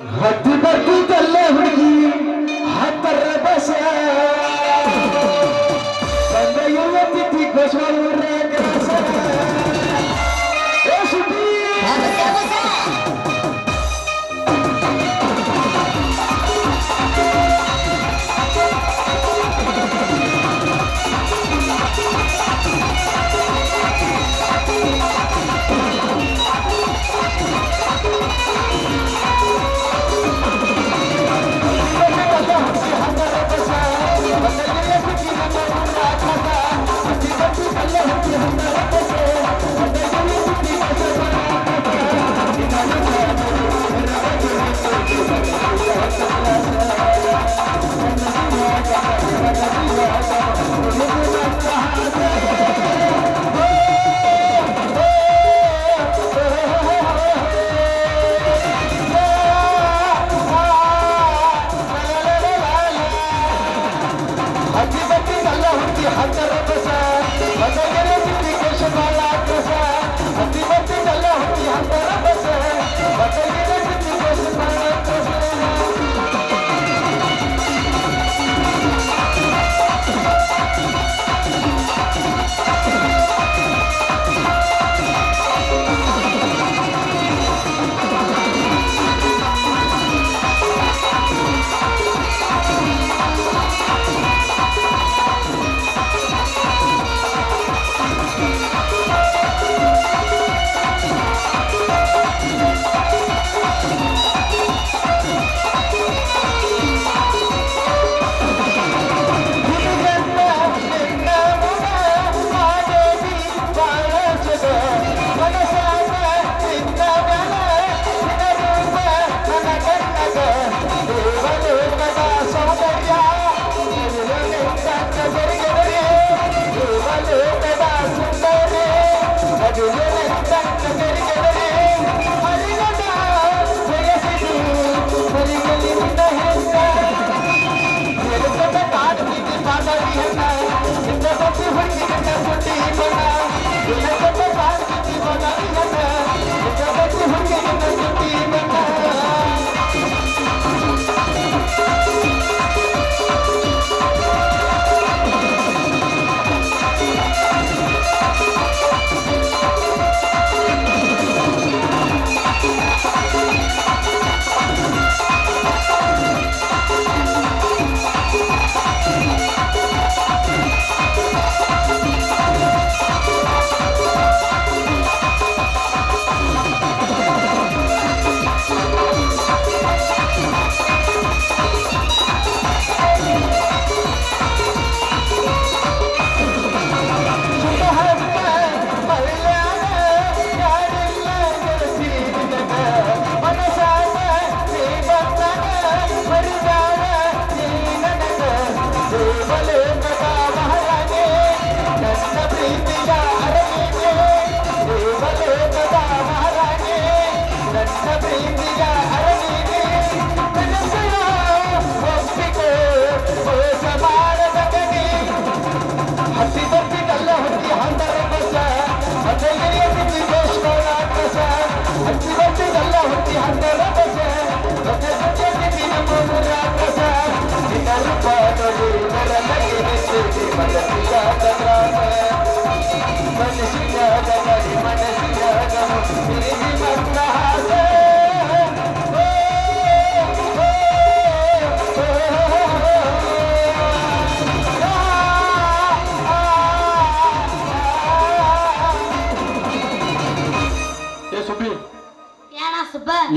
ಹತ್ತಿ ಬರ್ತಿದ್ದಲ್ಲ ಹುಡುಗಿ ಹತ್ತರ ಬಸ ಸಂದೆಯುವ ತಿಥಿ ಗೋಸ್ವಾಮಿ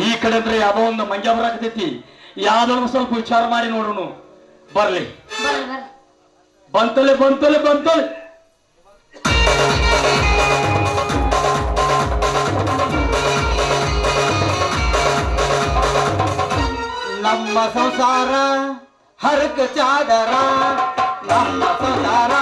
ಈ ಕಡೆ ಅಂದ್ರೆ ಯಾವ್ದೋ ಒಂದು ಮಂಜ ಬರಾಕತೈತಿ ಯಾವ್ದೊಳಗ ಸ್ವಲ್ಪ ವಿಚಾರ ಮಾಡಿ ನೋಡ್ರು ಬರ್ಲಿ. ಬಂತಲೆ ಬಂತಲೆ ಬಂತಲೆ. संसार हर चादरा नम संसार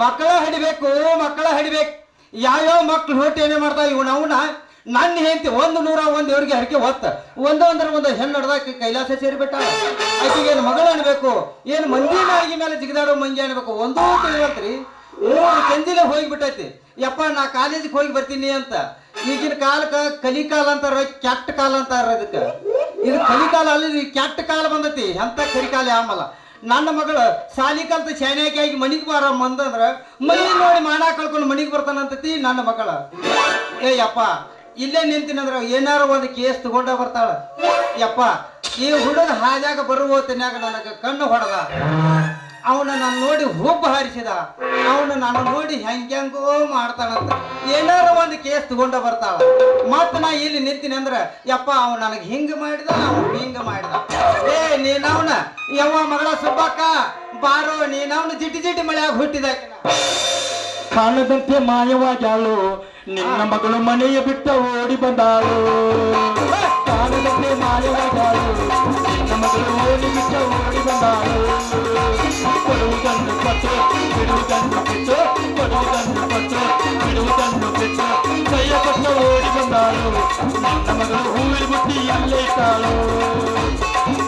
मकल हिडे मकल हिडे यो मकल रोटी ऐन इवन ನನ್ನ ಹೆಂಡತಿ ಒಂದು ನೂರ ಒಂದು ದೇವ್ರಿಗೆ ಹರಕೆ ಹೊತ್ತ. ಒಂದು ಅಂದ್ರೆ ಒಂದು ಹೆಣ್ಣು ನಡ್ದಾಕಿ ಕೈಲಾಸ ಸೇರಿಬಿಟ್ಟ. ಆಕೆಗೆ ಏನು ಮಗಳು ಅನ್ಬೇಕು? ಏನು ಮಂದಿ ನಾಯಿಗೆ ಮೇಲೆ ಜಿಗಿದಾಡೋ ಮಂಗಿ ಅನ್ಬೇಕು? ಒಂದೂ ತಿಳಿವಲ್ತ್ರಿ. ಮೂರು ಕೆಂದಿಲೆ ಹೋಗಿಬಿಟ್ಟೈತಿ. ಯಪ್ಪ, ನಾ ಕಾಲೇಜಿಗೆ ಹೋಗಿ ಬರ್ತೀನಿ ಅಂತ. ಈಗಿನ ಕಾಲಕ್ಕೆ ಕಲಿಕಾಲ ಅಂತಾರ ಕೆಟ್ಟ ಕಾಲ ಅಂತಾರ ಅದಕ್ಕೆ ಇದು ಕಲಿಕಾಲ ಅಲ್ಲ ಕೆಟ್ಟ ಕಾಲ ಬಂದೈತಿ. ಎಂತ ಕಲಿಕಾಲ ಆಮಲ್ಲ ನನ್ನ ಮಗಳು ಶಾಲಿ ಕಲ್ತ ಶಾನ್ಯಾಕಿ ಆಗಿ ಮನಿಗೆ ಬಾರ ಮಂದಂದ್ರ ಮನಿ ನೋಡಿ ಮಾನ ಕಳ್ಕೊಂಡು ಮನಿಗೆ ಬರ್ತಾನಂತತಿ ನನ್ನ ಮಗಳ. ಯಪ್ಪ ಇಲ್ಲೇ ನಿಂತಿನಂದ್ರ ಏನಾರ ಒಂದು ಕೇಸ್ ತಗೊಂಡ ಬರ್ತಾಳ. ಯಪ್ಪ, ಈ ಹುಡುಗ ಹಾಜಾಗ ಬರುವ ಹೊತ್ತಿನ್ಯಾಗ ನನಗೆ ಕಣ್ಣು ಹೊಡೆದ. ಅವನ ನನ್ನ ನೋಡಿ ಹುಬ್ಬ ಹಾರಿಸಿದ. ಅವನ ನನ್ನ ನೋಡಿ ಹೆಂಗೋ ಮಾಡ್ತಾಳಂತ ಏನಾರ ಒಂದು ಕೇಸ್ ತಗೊಂಡ ಬರ್ತಾಳ. ಮತ್ತ ನಾ ಇಲ್ಲಿ ನಿಂತೀನಿ ಅಂದ್ರ ಯಪ್ಪ ಅವ ನನಗೆ ಹಿಂಗ ಮಾಡಿದ ಅವ ಹಿಂಗ ಮಾಡಿದ. ಏ, ನೀನವನ, ಯವ್ವ ಮಗಳ ಸುಬ್ಬಕ್ಕ, ಬಾರೋ, ನೀನವನ ಜಿಟಿ ಜಿಟಿ ಮಳೆಯಾಗ ಹುಟ್ಟಿದ ಕಾಣದಂತೆ ಮಾಯವಾಗ್ಯಾಳು ನಿನ್ನ ಮಗಳು ಮನೆಯ ಬಿಟ್ಟ ಓಡಿ ಬಂದಾಳು ಕಾಣದಂತೆ ಮಾಯವಾಗ್ಯಾಳು ನಿನ್ನ ಮಗಳು ಓಡಿ ಬಿಟ್ಟ ಓಡಿ ಬಂದಾಳು ಕೊಡುವುದನ್ನು ಕೊಟ್ಟು ಬಿಡುವುದನ್ನು ಬಿಟ್ಟು ಕೊಡುವುದನ್ನು ಕೊಟ್ಟು ಬಿಡುವುದನ್ನು ಬಿಟ್ಟು ಕೈಯ ಕೊಟ್ಟ ಓಡಿ ಬಂದಾಳು ನನ್ನ ಮಗಳು ಹೂವಿನ ಬುಟ್ಟಿ ಇಲ್ಲೇ ಇಟ್ಟಾಳು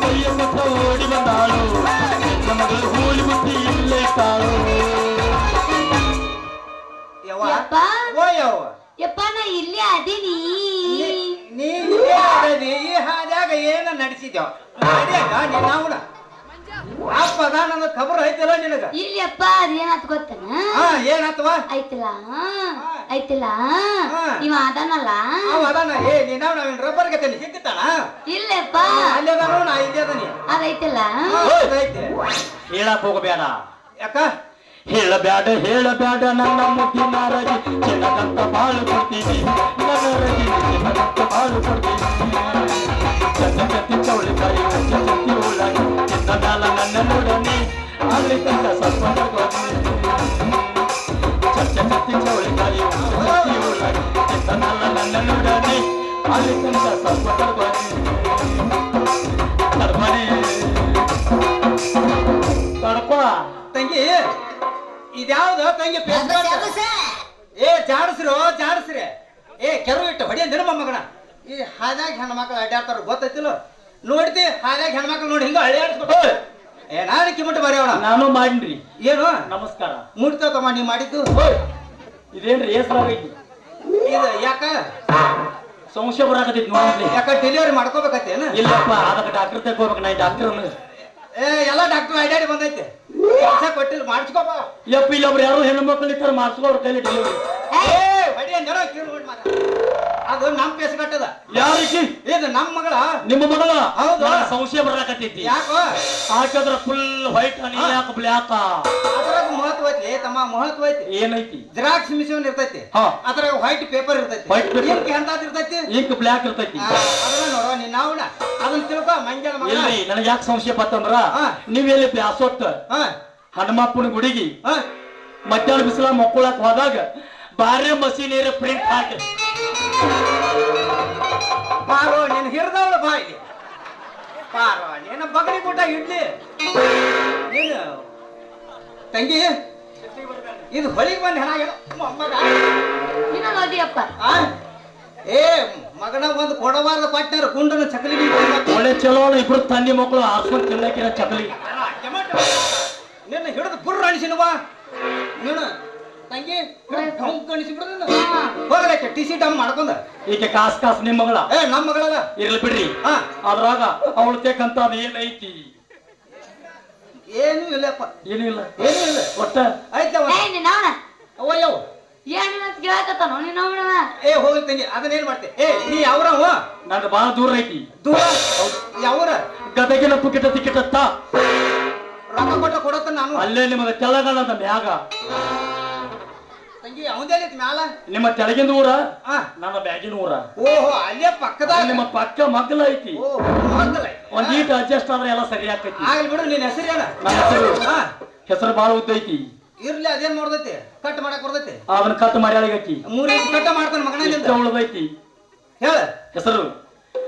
ಕೈಯ ಕೊಟ್ಟ ಓಡಿ ಬಂದಾಳು ನನ್ನ ಮಗಳು ಹೂವಿನ ಬುಟ್ಟಿ ಇಲ್ಲೇ ಇಟ್ಟಾಳು ಯವ್ವ ಯಪ್ಪ. ಓ ಯವ್ವ ಯಪ್ಪ ನಾ ಇಲ್ಲೇ ಅದೀನಿ. ನೀ ಇಲ್ಲೇ ಈ ಹಾದ್ಯಾಗ ಏನ ನಡೆಸಿದ್ಯೋ? ನಿನ್ನವನ ಅಪ್ಪ ಅದ ನನ್ನ ಖಬರ್ ಐತಲ್ಲ ನಿನಗ? ಇಲ್ಲಪ್ಪ ಅದೇನಾತ್ ಗೊತ್ತನ? ಹಾ ಏನಾತವ? ಐತಲ್ಲ? ಐತಲ್ಲ? ಹಾ. ಇವ ಅದಾನಲ್ಲ? ಅವ ಅದಾನ? ಏ ನೀನವ್ ನಾವೇನ್ ರಬ್ಬರ್ ಗತೆ ಇಲ್ಲಪ್ಪ. ಅಲ್ಲಿ ಅದಾನು ನಾ ಇಲ್ಲಿ ಅದನಿ. ಅದೈತಲ್ಲ ಹೇಳಕ್ ಹೋಗಬೇಡ. ಯಾಕ? ಹೇಳಬ್ಯಾಡ ಹೇಳಬ್ಯಾಡ ನನ್ನ ಮುದ್ದಿನ ರಜಿ ಚಿನ್ನದಂತ ಬಾಳು ಕೊಡ್ತೀನಿ. ನನ್ನ ರಜಿ ಚಿನ್ನದಂತ ಬಾಳು ಕೊಡ್ತೀನಿ. ಚಂದ ಚತ್ತಿ ಚೌಳಿಕಾಯಿ ಚಂದ ಚತ್ತಿ ಉಳ್ಳಾಗಿ ಚಿನ್ನ ಮ್ಯಾಲ ನನ್ನ ನೋಡನಿ ಅಲ್ಲಿ ತನಕ ಸ್ವಲ್ಪ ತಗೋನಿ ಚಂದ ಚತ್ತಿ ಚೌಳಿಕಾಯಿ ಚತ್ತಿ ಉಳ್ಳಾಗಿ ಚಿನ್ನ ಮ್ಯಾಲ ನನ್ನ ನೋಡನಿ ಅಲ್ಲಿ ತನಕ ಸ್ವಲ್ಪ ತಗೋನಿ ತಡ್ಕೊನಿ ತಡ್ಕೋ ತಂಗಿ ಇದ್ಯಾವ್ದು ತಂಗಿ ಏ ಜಾಡಸ್ರು ಜಾಡಸ್ರಿ ಏ ಕೆರು ಇಟ್ಟು ಹೊಡಿಯ ದಿನ ಮಗನ ಈ ಹಾದ್ಯಾಗ ಹೆಣ್ಮಕ್ಳು ಅಡ್ಡಾಡ್ತಾರ ಗೊತ್ತೈತಿಲ್ಲ? ನೋಡ್ತಿ ಹಾದ್ಯಾಗ ಹೆಣ್ಮಕ್ಳು ನೋಡಿ ಹಿಂಗ ಅಡ್ಡಾಡ್ಸ್ಬಿಟ್ಟು ಏ ನಾನು ಕಿಮಟ ಬರೆಯವಣ ನಾನು ಮಾಡಿನ್ರಿ. ಏನು? ನಮಸ್ಕಾರ. ಮುಟ್ತಮ್ಮ ನೀ ಮಾಡಿದ್ದು? ಇದೇನ್ರಿ ಏಸ್ರಾಗೈತಿ ಇದು ಯಾಕ? ಸಂಶಯ ಬರಾಕತೈತಿ ನೋಡ್ರಿ. ಯಾಕ ಡೆಲಿವರಿ ಮಾಡ್ಕೋಬೇಕತ್ತೇನ? ಇಲ್ಲಪ್ಪ ಅದಕ್ಕೆ ಡಾಕ್ಟರ್ ತಗೋಬೇಕು ನಾ ಡಾಕ್ಟರ್ ಏ ಎಲ್ಲ ಡಾಕ್ಟರ್ ಅಡ್ಡಾಡಿ ಬಂದೈತೆ. ಕೆಲಸ ಕೊಟ್ಟಿಲ್ಲ ಮಾಡಿಸ್ಕೋಬ ಯಪ್ಪ ಇಲ್ಲೊಬ್ರು ಯಾರು ಹೆಣ್ಣು ಮಕ್ಕಳು ಇರ್ತಾರೆ ಅವ್ರ ಕೈಲಿ ಡೆಲಿವರಿ ಅದು ನಮ್ ಪೇಸ್ ಕಟ್ಟದ. ಯಾರು ಇದು ನಮ್ಮ ಮಗಳ? ನಿಮ್ಮ ಮಗಳ? ಹೌದು. ಸಂಶಯ ಬರಾಕತೈತಿ ಯಾಕೋ? ಹಾಕಿದ್ರ ಫುಲ್ ವೈಟ್ ನೀ ಯಾಕೆ ಬ್ಲ್ಯಾಕ ಅದ್ರಾಗ ಮಹತ್ವ ಐತಿ ತಮ್ಮ ಮಹತ್ವ ಐತಿ. ಏನೈತಿ? ಜೆರಾಕ್ಸ್ ಮಿಷನ್ ಇರ್ತೈತಿ. ಹಾ. ಅದ್ರಾಗ ವೈಟ್ ಪೇಪರ್ ಇರ್ತೈತಿ. ವೈಟ್. ಇಂಕ್ ಎಂತಾದ್ ಇರ್ತೈತಿ? ಇಂಕ್ ಬ್ಲ್ಯಾಕ್ ಇರ್ತೈತಿ. ಅದನ್ನ ನೋಡೋ ನೀನ್ ನಾವುನ ಅದನ್ನ ತಿಳ್ಕೊ ಮಂಜನ ಮಗಳ. ನನಗೆ ಯಾಕೆ ಸಂಶಯ ಬತ್ತಂದ್ರ ಹಾ. ನೀವೆಲ್ಲಿ ಬ್ಯಾಸೊಟ್ಟ? ಹಾ. ಹನುಮಪ್ಪನ ಗುಡಿಗೆ ಹಾ? ಮಧ್ಯಾಹ್ನ ಬಿಸಿಲ ಮಕ್ಕಳಕ್ ಹೋದಾಗ ಬಾರಿ ಮಸೀನಿಯರ ಪ್ರಿಂಟ್ ಹಾಕಿ. ಪಾರೋ ನೀನ್ ಹಿಡ್ದವಳು ಬಾಯಿ ಇಲ್ಲಿ ಪಾರೋ ನೀನು ಬಗಡಿ ಊಟ ಇಡ್ಲಿ. ನೀನು ತಂಗಿ ಇದು ಹೊಳಿಗೆ ಬಂದು ಹೆಣ ಏನೋ? ನೋಡಿಯಪ್ಪ? ಏ ಮಗನ ಒಂದು ಕೊಡಬಾರದ ಕೊಟ್ಟಾರ ಕುಂಡನ ಚಕಲಿ ಒಳ್ಳೆ ಚಲೋ ಇಬ್ರು ತಂದೆ ಮಕ್ಕಳು ಆಸ್ಪತ್ರೆ ತಿನ್ನಕಿರ ಚಕಲಿ. ನಿನ್ನ ಹಿಡಿದು ಬುರ್ರ ಅಣಿಸಿನವ ನೀನು ತಂಗಿ ಕಣಿಸಿ ಅಣಿಸಿಬಿಡ್ದ ಹಾ. ಹೋಗಲಕ್ಕೆ ಟಿ ಸಿ ಡಮ್ ಮಾಡ್ಕೊಂಡ. ಈಕೆ ಕಾಸ್ ಕಾಸ್ ನಿಮ್ಮ ಮಗಳ. ಏ ನಮ್ಮ ಮಗಳಲ್ಲ. ಇರ್ಲಿ ಬಿಡ್ರಿ. ಹಾ. ಅದ್ರಾಗ ಅವಳು ತೇಕಂತ ಅದ್ ಏನೈತಿ ಏನೂ ಇಲ್ಲಪ್ಪ. ಏನೂ ಇಲ್ಲ. ಏನೂ ಇಲ್ಲ. ಒಟ್ಟ? ನಿನ್ನವನ ಅವಯ್ಯವ ಅಂತ ಕೇಳಕತ್ತಾನ? ಏ ಹೋಗಿ ತಂಗಿ ಅದನ್ನೇನ್ ಮಾಡ್ತೆ? ಏ ನೀ ಯಾವ್ರವ? ನಂದು ಬಹಳ ದೂರ ಐತಿ. ದೂರ? ಯಾವ್ರ? ಗದಗಿನ ಪುಕಿಟ ತಿಕ್ಕಿಟತ್ತ ರೊಕ್ಕ ಕೊಟ್ಟ ಕೊಡತ್ತ ನಾನು. ಅಲ್ಲೇ ನಿಮಗೆ ಅಂತ ಮ್ಯಾಗ. ತಂಗಿ ಅವಂದೇನೈತಿ ಮ್ಯಾಲ? ನಿಮ್ಮ ತೆಳಗಿನ ಊರ? ಆ. ನನ್ನ ಬ್ಯಾಗಿನ ಊರ. ಓಹೋ ಅಲ್ಲೇ ಪಕ್ಕದಾಗ. ನಿಮ್ಮ ಪಕ್ಕ ಮಗ್ಲ ಐತಿ. ಓಹೋ ಮಗ್ಗಲ ಒಂದ್ ಈಟ್ ಅಡ್ಜಸ್ಟ್ ಆದ್ರೆ ಎಲ್ಲ ಸರಿ ಆಕೈತಿ ಆಗ್ಲಿ ಬಿಡು ನಿನ್ನ ಹೆಸರೇನ ನನ್ನ ಹೆಸರು ಹಾ ಹೆಸರು ಬಾಳ ಉದ್ದ ಐತಿ. ಇರ್ಲಿ ಅದೇನ್ ಮಾಡ್ದೈತಿ? ಕಟ್ ಮಾಡಕ್ ಬರ್ತೈತಿ? ಅವನ ಕತ್ ಮರ್ಯಾದಗೈತಿ ಮೂರ್ ಇಂಚ್ ಕಟ್ಟ ಮಾಡ್ತಾನ ಮಗನ ಇಷ್ಟ ಉಳ್ದೈತಿ. ಹೇಳ. ಹೆಸರು.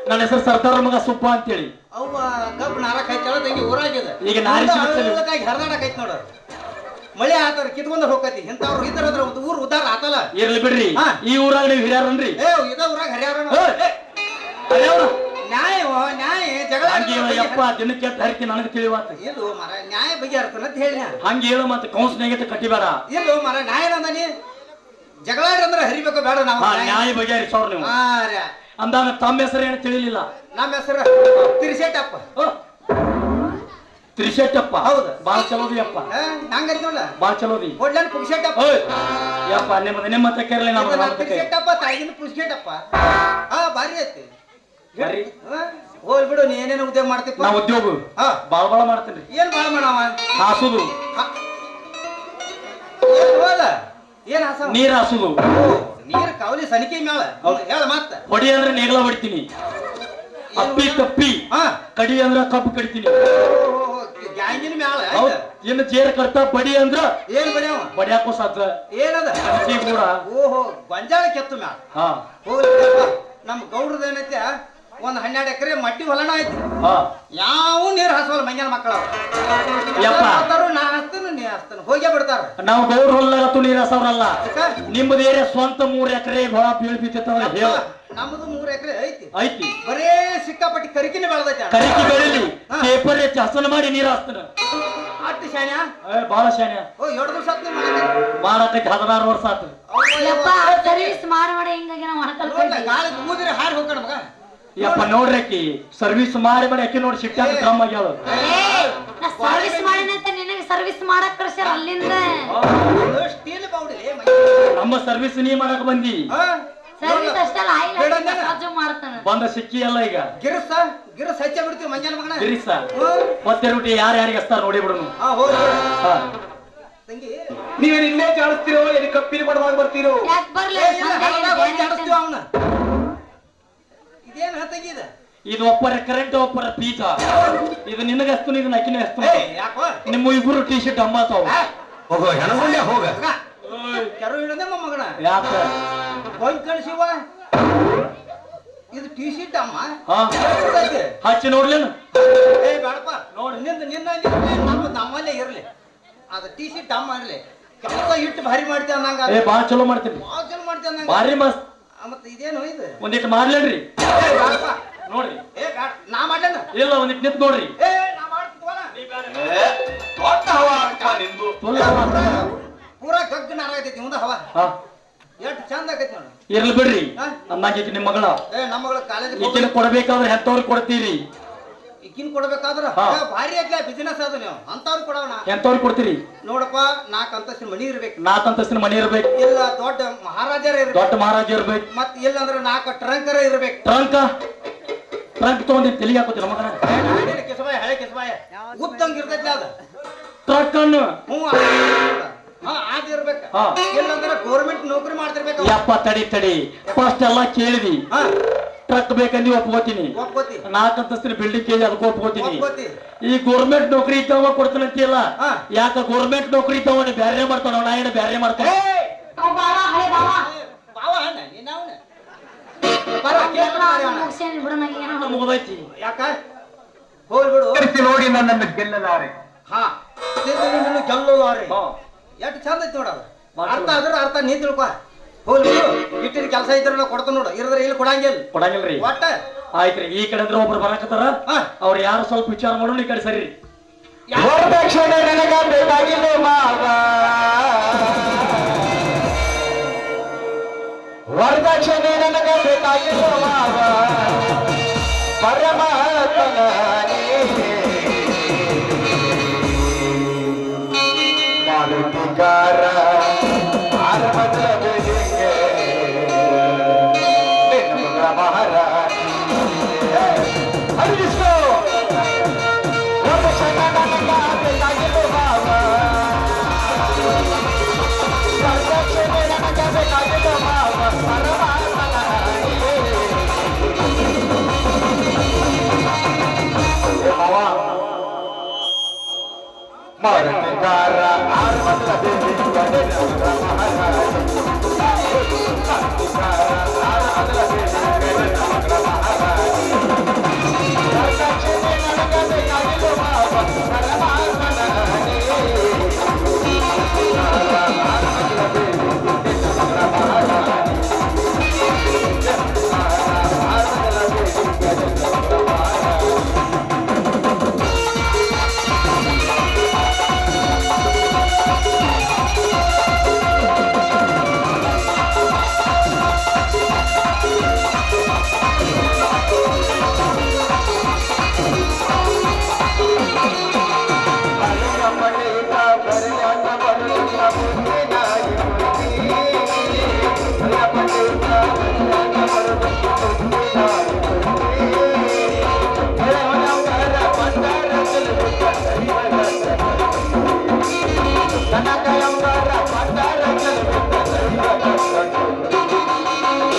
ನನ್ನ ಹೆಸರು ಸರ್ದಾರ ಮಗ ಸುಬ್ಬ ಅಂತೇಳಿ. ಅವ್ವ ಕಬ್ಬು ನಾರಕ್ ಐತಳ ತಂಗಿ ಊರಾಗ್ಯದ ಈಗ ನಾರಿ ಸಿಗುತ್ತಲ್ಲ. ಹರಿದಾಡಕ್ ಐತ್ ನೋಡು. ಮಳೆ ಆತರ ಕಿತ್ಕೊಂಡ್ ಹೋಗತಿ ಇಂಥವ್ರು ಇದ್ರ ಅದ್ರ ಊರು ಉದ್ದಾರ ಆತಲ್ಲ. ಇರ್ಲಿ ಬಿಡ್ರಿ. ಹಾ. ಈ ಊರಾಗ ನೀವು ಹಿರಿಯರನ್ರಿ. ಏ ಇದ ಊರಾಗ ಹರಿಯಾರ ನ್ಯಾಯ ನ್ಯಾಯ. ಜಗಳ ಯಪ್ಪ ದಿನಕ್ಕೆ ಎದ್ದು ಹರಿಕೆ ನನಗೆ ತಿಳಿವಾತ ಇಲ್ಲೋ ಮರ ನ್ಯಾಯ ಬಗೆಹರ್ತನ ಅಂತ ಹೇಳಿ ನಾ. ಹಂಗೆ ಹೇಳು ಮತ್ತೆ ಕೌನ್ಸ್ನಾಗ ಕಟ್ಟಿಬೇಡ. ಇದು ಮರ ನ್ಯಾಯ ನಂದನಿ. ಜಗಳಾಡ್ರಿ ಅಂದ್ರೆ ಹರಿಬೇಕು ಬೇಡ ನಾವು. ಹಾ ನ್ಯಾಯ. ನ್ಯಾಯ ಬಗೆಹರಿಸವ್ರ ನೀವು. ರೀ. ಅಂದಾಗ ತಮ್ಮ ಹೆಸರು ಏನು ತಿಳಿಲಿಲ್ಲ. ನಮ್ಮ ಹೆಸರು ತಿರ್ಸೇಟಪ್ಪ ತ್ರಿಶೆಟ್ಟಪ್ಪ ಹೌದು. ಬಾಳ ಚಲೋದಿ ಅಪ್ಪ. ಹಂಗರಿ ನೋಡ ಬಾಳ ಚಲೋದಿ. ಪುಗ್ಸೇಟಪ್ಪ ಓಯ್ ಯಪ್ಪ ನಿಮ್ಮ ನಿಮ್ಮ ತಕ್ಕರ್ಲಿ ನಮ್ಮ ನಮ್ಮ ತಿರ್ಸೇಟಪ್ಪ ತಾಯಿಗಿನ ಪುಗ್ಸೇಟಪ್ಪ ಹಾ ಬಾರಿ ಐತಿ. ಬಾರಿ ಹಾ? ಬಿಡು ನೀ ಏನೇನು ಉದ್ಯೋಗ ಮಾಡ್ತೀಪ್ಪ ನಾ ಉದ್ಯೋಗ ಹಾ. ಬಾಳ ಬಾಳ ಮಾಡ್ತೀನಿ ಏನ್ ಬಾಳ ಮಾಡವ ಹಾಸುದು. ಹ. ಏನ್ ಹೋದ ಏನ್ ಹಾಸ ನೀರ್ ಹಾಸುದು. ನೀರ್ ಕಾವಲಿ ಸನಿಕೆ ಮ್ಯಾಲ. ಹೇಳ ಮತ್ತ. ಹೊಡಿ ಅಂದ್ರೆ ನೇಗ್ಲ ಹೊಡಿತೀನಿ. ಅಪ್ಪಿ ತಪ್ಪಿ ಹಾ ಕಡಿ ಅಂದ್ರ ಕಬ್ಬು ಕಡಿತೀನಿ. ಗ್ಯಾಂಗಿನ ಮ್ಯಾಲ ಹೌದ್. ಇನ್ನು ಜೇರ್ ಕರ್ತ ಬಡಿ ಅಂದ್ರ ಏನ್ ಬರ್ಯಾವ ಬಡ್ಯಾಕೋ ಸಾಧ್ಯ ಏನದ? ಕೂಡ ಓಹೋ ಗೊಂಜಾಳ ಕೆತ್ತು ಮ್ಯಾಲ. ಹಾ. ನಮ್ ನಮ್ಮ ಗೌಡ್ರದ ಏನೈತೆ? ಒಂದ್ ಹನ್ನೆರಡು ಎಕರೆ ಮಟ್ಟಿ ಹೊಲನ ಐತಿ. ಹಾ. ಯಾವ ನೀರ್ ಹಾಸವಲ್ಲ ಮಂಗ್ಯಾನ ಮಕ್ಕಳ ಯಪ್ಪ. ನಾ ಹಸ್ತೇನೆ ನೀ ಹಸ್ತೇನೆ. ಹೋಗೇ ಬಿಡ್ತಾರ. ನಾವು ಗೌರ್ ಹೊಲ್ಲಾಗತ್ತು ನೀರ್ ಹಸವ್ರಲ್ಲ ಅದಕ್ಕ ನಿಮ್ಮದು ಏರಿಯಾ ಸ್ವಂತ ಮೂರ್ ಎಕರೆ ಹೊಳ ಬೀಳ್ ಬಿತ್ತಂದ್ರೆ ಹೇಳ. ನಮ್ದು ಮೂರ್ ಎಕರೆ ಐತಿ. ಐತಿ. ಬರೇ ಸಿಕ್ಕಾಪಟ್ಟಿ ಕರಿಕಿನ ಬೆಳದೈತಿ ಕರಿಕಿ ಬೆಳಿಲಿ ಹಾ. ಪೇಪರ್ ಹೆಚ್ಚು ಹಸನ ಮಾಡಿ ನೀರ್ ಹಾಸ್ತಾನ. ಅಟ್ಟು ಶಾಣ್ಯ? ಏ ಬಾಳ ಶಾನ್ಯ ಓ ಎರಡು ದಿವಸ ಆತ್ ನೀ ಮಾಡಕ್ಕೆ. ಮಾಡಕೈತಿ ಹದಿನಾರು ವರ್ಷ ಆತು. ಯಪ್ಪ ಯವ್ವ. ಸರ್ವಿಸ್ ಮಾಡಿ ಹಿಂಗಾಗಿ ನಾವು ಹೊಣಕಲ್ ನೋಡ್ಲ, ಗಾಳಿ ಹಾರಿ ಹೋಗ್ಕಣ ಮಗ. ಯಪ್ಪ ನೋಡ್ರಿ ಆಕಿ ಸರ್ವಿಸ್ ಮಾಡಿ ಬೇಡ ಆಕಿ ನೋಡಿ ಸಿಟ್ಟ ಡ್ರಮ್ ಆಗ್ಯಾಳ ಸರ್ವಿಸ್ ಮಾಡಿನಂತ ನಿನಗೆ ಸರ್ವಿಸ್ ಮಾಡಕ್ ಕಳ್ಸ್ಯಾರ ಅಲ್ಲಿಂದ? ಸ್ಟೀಲ್ ಬೌಡಿ ನಮ್ಮ ಸರ್ವಿಸ್ ನೀ ಮಾಡಕ್ ಬಂದಿ. ಸರ್ವಿಸ್ ಅಷ್ಟಲ್ಲ ಆಯಿಲ್ ಮಾಡ್ತಾನ. ಬಂದ ಸಿಕ್ಕಿ ಅಲ್ಲ ಈಗ. ಗಿರಸ ಗಿರಸ್ ಹಚ್ಚ ಬಿಡ್ತೀವಿ ಮಂಜಾನ ಮಗನ. ಗಿರಿಸ. ಮತ್ತೆ ರೊಟ್ಟಿ ಯಾರು ಯಾರಿಗೆ ಹಚ್ತಾರ ನೋಡಿ ತಂಗಿ. ನೀವೇನ್ ಇಲ್ಲೇ ಜಾಡಿಸ್ತಿರೋ ಏನು ಕಪ್ಪಿನ ಬಡವಾಗಿ ಬರ್ತೀರೋ? ಯಾಕೆ ಬರ್ಲಿ? ಅವನ ಇದೇನು ಹತ್ತಗಿದ ಇದು? ಒಬ್ಬರ ಒಪ್ಪರ ಕರೆಂಟ್ ಒಬ್ಬರ ಪೀತ ಇದು ನಿನಗೆ ಹಸ್ತು ಇದನ್ನ ಅಕ್ಕಿನ ಹಸ್ತು ಯಾಕೋ? ನಿಮ್ಮ ಇಬ್ಬರು ಟಿ ಶರ್ಟ್ ಅಮ್ಮತಾವ ಹೋಗೋ ಹೆಣಗುಂಡೆ ಹೋಗ. ಕೆರು ಹಿಡದೆ ಮಗನ? ಯಾಕ? ಹೋಗಿ ಕಳಿಸಿವ ಇದು ಟಿ ಶರ್ಟ್ ಅಮ್ಮ? ಹಚ್ಚಿ ನೋಡ್ಲೇನು ಏ ಬೇಡಪ್ಪ. ನೋಡಿ. ನಿಂದ ನಿನ್ನ ನಿನ್ನ ನಮ್ಮ ನಮ್ಮಲ್ಲೇ ಇರ್ಲಿ. ಅದು ಟಿ ಶರ್ಟ್ ಅಮ್ಮ ಇರ್ಲಿ. ಕೆಲಸ ಇಟ್ಟು ಭಾರಿ ಮಾಡ್ತೇವೆ ನಂಗೆ ಏ ಬಾಳ ಚಲೋ ಮಾಡ್ತೀನಿ. ಭಾಳ ಚಲೋ ಅನ್ನಂಗ ಭಾರಿ ಮಸ್ತ್. ಮತ್ತೆ ಇದೇನು ಇದು? ಒಂದಿಟ್ಟು ಮಾಡ್ಲೇನ್ರಿ? ನೋಡ್ರಿ. ಏ ಬೇಡ ನಾ ಮಾಡ್ಲೇನ? ಇಲ್ಲ ಒಂದಿಟ್ಟು ನಿಂತ್ ನೋಡ್ರಿ. ಏ ನಾ ಮಾಡ್ತೀವಲ್ಲ? ದೊಡ್ಡ ಹವ ಅಕ್ಕ ನಿಂದು. ಪೂರಾ ಗಗ್ಗ ನಾರಾಗೈತಿ ಮುಂದ ಹವಾ. ಹಾ. ಎಷ್ಟು ಚಂದ ಆಗೈತಿ ನೋಡು. ಇರ್ಲಿ ಬಿಡ್ರಿ. ನಮ್ಮ ಅನ್ನಂಗೈತಿ ನಿಮ್ಮ ಮಗಳ. ಏ ನಮ್ಮ ಮಗಳು ಕಾಲೇಜ್ ಕೊಡ್ಬೇಕಾದ್ರೆ ಹೆತ್ತವ್ರಿಗೆ ಕೊಡ್ತೀರಿ. ಈಗಿನ ಕೊಡ್ಬೇಕಾದ್ರ ಹಾ. ಭಾರಿ ಐತ್ಲ ಬಿಸಿನೆಸ್ ಅದು ನೀವು. ಅಂತವ್ರು ಕೊಡೋಣ. ಎಂತವ್ರಿಗೆ ಕೊಡ್ತೀರಿ? ನೋಡಪ್ಪ ನಾಲ್ಕು ಅಂತಸ್ತಿನ ಮನಿ ಇರ್ಬೇಕು. ನಾಲ್ಕು ಅಂತಸ್ತಿನ ಮನೆ ಇರ್ಬೇಕು. ಇಲ್ಲ ದೊಡ್ಡ ಮಹಾರಾಜರ ಇರ್ಬೇಕು. ದೊಡ್ಡ ಮಹಾರಾಜ ಇರ್ಬೇಕು. ಮತ್ ಇಲ್ಲ ಅಂದ್ರೆ ನಾಲ್ಕು ಟ್ರಂಕರ ಇರ್ಬೇಕು. ಟ್ರಂಕ? ಟ್ರಂಕ್ ತಗೊಂಡಿ ತಲೆಗೆ ಹಾಕೋತಿ ಮಗನ? ಏ, ನಾನೇನು ಕಿಸಬಾಯ ಹಳೆ ಕಿಸಬಾಯ. ಉತ್ತಂಗ್ ಇರ್ತೈತಿ ಅದ. ಟ್ರಕ್ ಅನ್ನು ಹ್ಞೂ ಹಾ ಅದ್ ಇರ್ಬೇಕು. ಹಾ. ಇಲ್ಲಂದ್ರೆ ಗೌರ್ಮೆಂಟ್ ನೌಕರಿ ಮಾಡ್ತಿರ್ಬೇಕು. ಯಪ್ಪ ತಡಿ ತಡಿ. ಫಸ್ಟ್ ಎಲ್ಲ ಕೇಳಿದಿ. ಹಾ. ಟ್ರಕ್ ಬೇಕಂದಿ ಒಪ್ಕೋತೀನಿ. ನಾಲ್ಕಂತಸ್ತಿನ ನಾಲ್ಕು ಅಂತಸ್ತಿನ ಬಿಲ್ಡಿಂಗ್ ಕೇಳಿ ಅದಕ್ಕೆ ಒಪ್ಕೋತೀನಿ. ಈ ಗೋರ್ಮೆಂಟ್ ನೌಕರಿ ಇದ್ದವ ಕೊಡ್ತಾನೆ ಅಂತೀಯಲ್ಲ. ಯಾಕ ಗೋರ್ಮೆಂಟ್ ನೌಕರಿ ಇದ್ದವನ ಬ್ಯಾರೆ ಮಾಡ್ತಾನ ನಾ ಏನ ಬ್ಯಾರೆ ಮಾಡ್ತಾನೆ? ನೋಡಿ ನನ್ನನ್ನು ಗೆಲ್ಲಲಾರೆ. ಹಾ. ಗೆಲ್ಲಲಾರೆ. ಎಷ್ಟು ಚಂದ ಐತಿ ನೋಡ ಅರ್ಥ ಆದ್ರೆ ಅರ್ಥ ನೀ ತಿಳ್ಕೊ. ಹೋಲ್ ಬಿಡು ಇಟ್ಟಿನ ಕೆಲಸ ಇದ್ರ ನಾ ಕೊಡ್ತಾನ ನೋಡು. ಇರದ್ರೆ ಇಲ್ಲಿ ಕೊಡಂಗಿಲ್ಲ. ಕೊಡಂಗಿಲ್ರಿ. ಒಟ್ಟ? ಆಯ್ತ್ರಿ ಈ ಕಡೆ ಅಂದ್ರೆ ಒಬ್ರು ಬರಾಕತ್ತಾರ? ಹಾ. ಅವ್ರು ಯಾರು ಸ್ವಲ್ಪ ವಿಚಾರ ಮಾಡೋಣ ಈ ಕಡೆ ಸರಿ. ವರದಕ್ಷಿಣೆ ನನಗ ಬೇಕಾಗಿಲ್ಲ ಮಾವ ವರದಕ್ಷಿಣೆ ನನಗ ಬೇಕಾಗಿಲ್ಲ ಮಾವ ಪರಮಾತ್ಮನ ಹರಿವಿಷ್ಣು ವರದಕ್ಷಿಣೆ ನನಗ ಬೇಕಾಗಿಲ್ಲ ಮಾವ ವರದಕ್ಷಿಣೆ ನನಗ ಬೇಕಾಗಿಲ್ಲ ಮಾವ ಪರಮಾತ್ಮನ